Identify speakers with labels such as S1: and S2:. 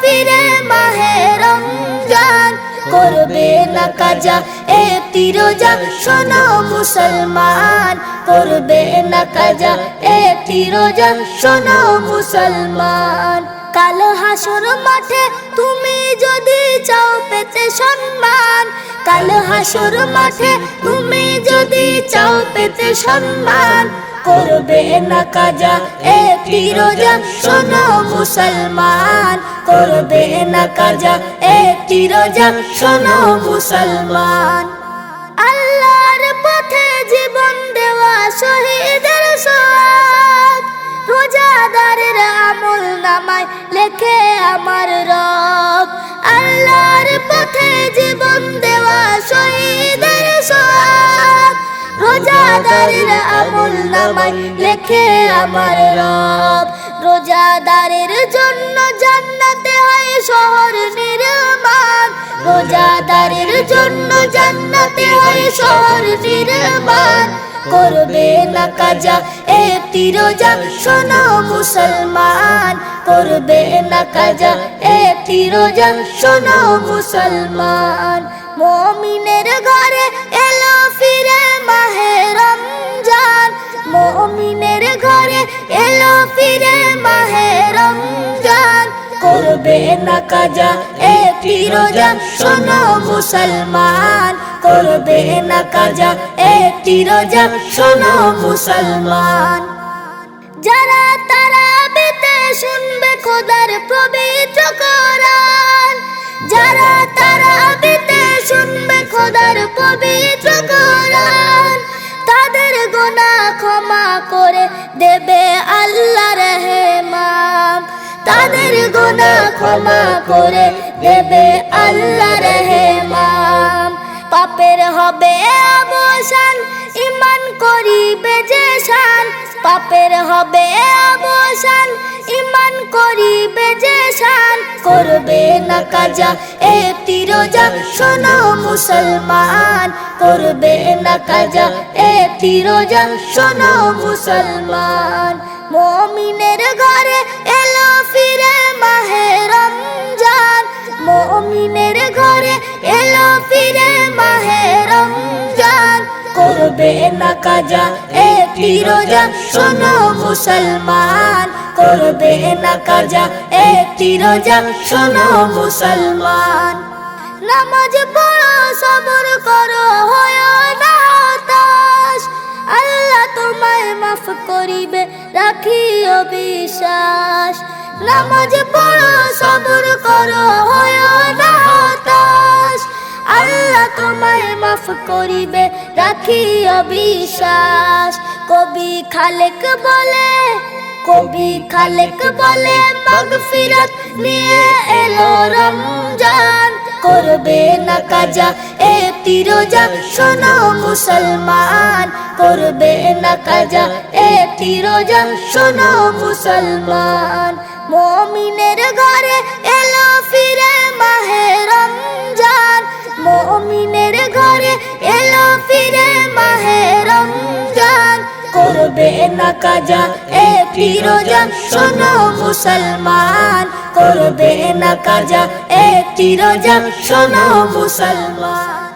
S1: ফিরে মাহে রমজান, করবে না কাজা একটি রোজা শোনো মুসলমান, করবে না কাজা একটি রোজা শোনো মুসলমান, কাল হাসর মাঠে তুমি যদি চাও পেতে সম্মান। কাল হাসর মাঠে তুমি যদি চাও পেতে সম্মান। করবে না কাজা? একটি রোজা শোনো মুসলমান, করবে না কাজা? একটি রোজা শোনো মুসলমান। আল্লাহর পথে জীবন দেওয়া শহীদের সব রোজাদারের আমল নামায় লেখে আমার রব। আল্লাহর পথে জীবন দেওয়া শহীদের সব রোজাদারের আমল নামায় লেখে আমার রব। রোজাদারের জন্য জান্নাতে হয় শহর নির্মাণ। রোজাদারের জন্য জান্নাতে হয় শহর নির্মাণ। করবে না কাজা একটি রোজা শোনো মুসলমান। করবে না কাজা একটি রোজা শোনো মুসলমান। মমিনের ঘরে এলো ফিরে মাহে রমজান। করবে না কাজা একটি রোজা শোনো মুসলমান, করবে না কাজা একটি রোজা শোনো মুসলমান। যারা তারা বেতে শুনবে খোদার পবিত্র কোরআন। যারা তারা বেতে শুনবে খোদার পবিত্র কোরআন। তাদের গোনা ক্ষমা করে দেবে আল্লাহ রহমান। তাদের গোনা ক্ষমা করে দেবে আল্লাহ রহমান। পাপের হবে অবসান ইমান করিবে যে শান। পাপের হবে অবসান ইমান করিবে যে শান। করবে না কাজা একটি রোজা শোনো মুসলমান, করবে না কাজা। একটি রোজা শোনো মুসলমান, মমিনের ঘরে এলো ফিরে মাহে রমজান। মমিনের ঘরে এলো ফিরে মাহে রমজান। করবে না কাজা, একটি রোজা শোনো মুসলমান, করবে না কাজা, একটি রোজা শোনো মুসলমান। নামাজ পড়ো সবর করো, হয় না আল্লাহ তোমায় মাফ করিবে, রাখিও বিশ্বাস। নামাজ পড়ো সবর করো, হয় না হতাশ। আল্লাহ তোমায় মাফ করিবে, রাখিও বিশ্বাস। কবি খালেক বলে, কবি খালেক বলে, মাগফিরাত নিয়ে এলো রমজান। করবে না কাজা। একটি রোজা শোনো মুসলমান, করবে না কাজা। একটি রোজা শোনো মুসলমান, মমিনের ঘরে এলো ফিরে মাহে রমজান। মমিনের ঘরে এলো ফিরে মাহে রমজান। করবে না কাজা একটি রোজা শোনো মুসলমান করবে না কাজা। একটি রোজা শোনো মুসলমান।